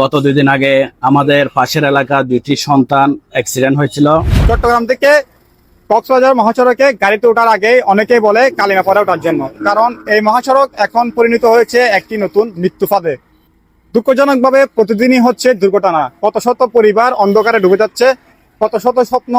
গত দুদিন আগে আমাদের পাশের এলাকা দুইটি সন্তান অ্যাক্সিডেন্ট হয়েছিল। চট্টগ্রাম থেকে কক্সবাজার মহাসড়কে গাড়িতে ওঠার আগে অনেকেই বলে কালিমাপড়ে ওঠার জন্য। কারণ এই মহাসড়ক এখন পরিণত হয়েছে একটি নতুন মৃত্যু ফাঁদে। দুঃখজনকভাবে প্রতিদিনই হচ্ছে দুর্ঘটনা। কত শত পরিবার অন্ধকারে ডুবে যাচ্ছে কত শত স্বপ্ন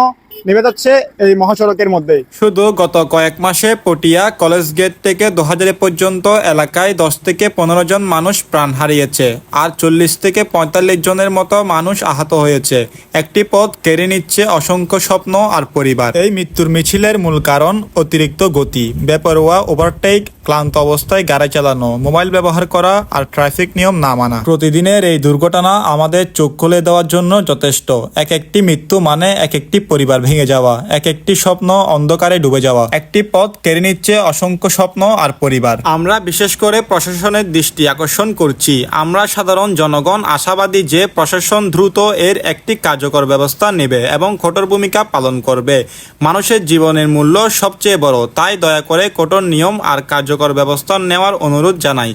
নেমে যাচ্ছে এই মহাসড়কের মধ্যে। শুধু গত কয়েক মাসে পটিয়া কলেজ গেট থেকে দোহাজারে পর্যন্ত এলাকায় দশ থেকে পনেরো জন মানুষ প্রাণ হারিয়েছে, আর চল্লিশ থেকে পঁয়তাল্লিশ জনের মতো মানুষ আহত হয়েছে। একটি পথ কেড়ে নিচ্ছে অসংখ্য স্বপ্ন আর পরিবার। এই মৃত্যুর মিছিলের মূল কারণ অতিরিক্ত গতি, বেপরোয়া ওভারটেক ক্লান্ত অবস্থায় গাড়ি চালানো, মোবাইল ব্যবহার করা আর ট্রাফিক নিয়ম না মানা। প্রতিদিনের এই দুর্ঘটনা আমাদের চোখ খুলে দেওয়ার জন্য যথেষ্ট। এক একটি মৃত্যু মানে এক একটি পরিবার ভেঙে যাওয়া, এক একটি স্বপ্ন অন্ধকারে ডুবে যাওয়া। একটি পথ কেড়ে নিচ্ছে অসংখ্য স্বপ্ন আর পরিবার। আমরা বিশেষ করে প্রশাসনের দৃষ্টি আকর্ষণ করছি। আমরা সাধারণ জনগণ আশাবাদী যে প্রশাসন দ্রুত এর একটি কার্যকর ব্যবস্থা নেবে এবং কঠোর ভূমিকা পালন করবে। মানুষের জীবনের মূল্য সবচেয়ে বড়, তাই দয়া করে কঠোর নিয়ম আর কার্যকর ব্যবস্থা নেওয়ার অনুরোধ জানাই।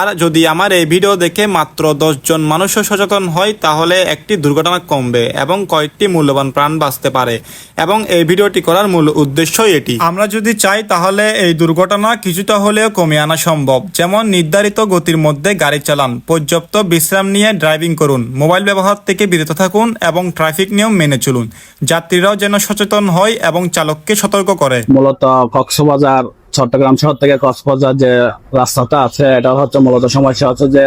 আর যদি আমার এই ভিডিও দেখে মাত্র জন মানুষও সচেতন হয়, তাহলে একটি দুর্ঘটনা কমবে এবং কয়েকটি মূল্যবান প্রাণ বাঁচতে পারে। এবং এই ভিডিওটি করার মূল উদ্দেশ্যই এটি। আমরা যদি চাই, তাহলে এই দুর্ঘটনা কিছুটা হলেও কমিয়ে আনা সম্ভব। যেমন নির্ধারিত গতির মধ্যে গাড়ি চালান, পর্যাপ্ত বিশ্রাম নিয়ে ড্রাইভিং করুন, মোবাইল ব্যবহার থেকে বিরত থাকুন এবং ট্রাফিক নিয়ম মেনে চলুন। যাত্রীরাও যেন সচেতন হয় এবং চালককে সতর্ক করে। মূলত কক্সবাজার চট্টগ্রাম শহর থেকে কক্সবাজার যে রাস্তাটা আছে এটা হচ্ছে মূলত সমস্যা হচ্ছে যে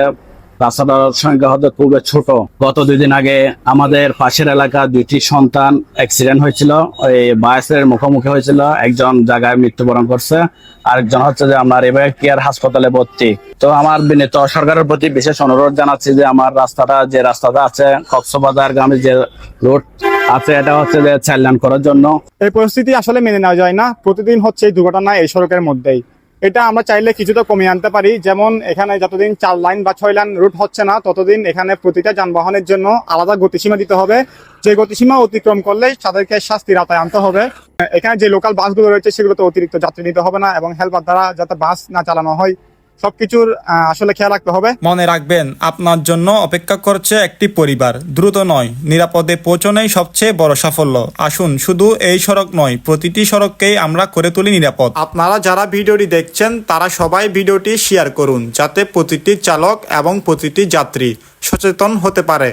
রাস্তাটার সংখ্যা হচ্ছে খুবই ছোট। গত দুই দিন আগে আমাদের পাশের এলাকা দুইটি সন্তান অ্যাক্সিডেন্ট হয়েছিল, ওই বাসের মুখোমুখি হয়েছিল, একজন জায়গায় মৃত্যুবরণ করছে, আরেকজন হচ্ছে যে আমার এবার কেয়ার হাসপাতালে ভর্তি। তো আমার বিনীত সরকারের প্রতি বিশেষ অনুরোধ জানাচ্ছি যে আমার রাস্তাটা, যে রাস্তাটা আছে কক্সবাজার গ্রামে যে রোড আছে এটা হচ্ছে যে চাইলান করার জন্য। এই পরিস্থিতি আসলে মেনে নেওয়া যায় না। প্রতিদিন হচ্ছে এই দুর্ঘটনা এই সড়কের মধ্যেই। এটা আমরা চাইলে কিছুটা কমিয়ে আনতে পারি। যেমন এখানে যতদিন চার লাইন বা ছয় লাইন রুট হচ্ছে না, ততদিন এখানে প্রতিটা যানবাহনের জন্য আলাদা গতিসীমা দিতে হবে। যে গতিসীমা অতিক্রম করলে তাদেরকে শাস্তির আওতায় আনতে হবে। এখানে যে লোকাল বাসগুলো রয়েছে, সেগুলোতে অতিরিক্ত যাত্রী নিতে হবে না এবং হেল্পার দ্বারা যাতে বাস না চালানো হয়। সবকিছুর আসলে খেয়াল রাখতে হবে। মনে রাখবেন আপনার জন্য অপেক্ষা করছে একটি পরিবার। দ্রুত নয় নিরাপদে পৌঁছনেই সবচেয়ে বড় সাফল্য। আসুন শুধু এই সড়ক নয় প্রতিটি সড়ককেই আমরা করে তুলি নিরাপদ। আপনারা যারা ভিডিওটি দেখছেন তারা সবাই ভিডিওটি শেয়ার করুন যাতে প্রতিটি চালক এবং প্রতিটি যাত্রী সচেতন হতে পারে।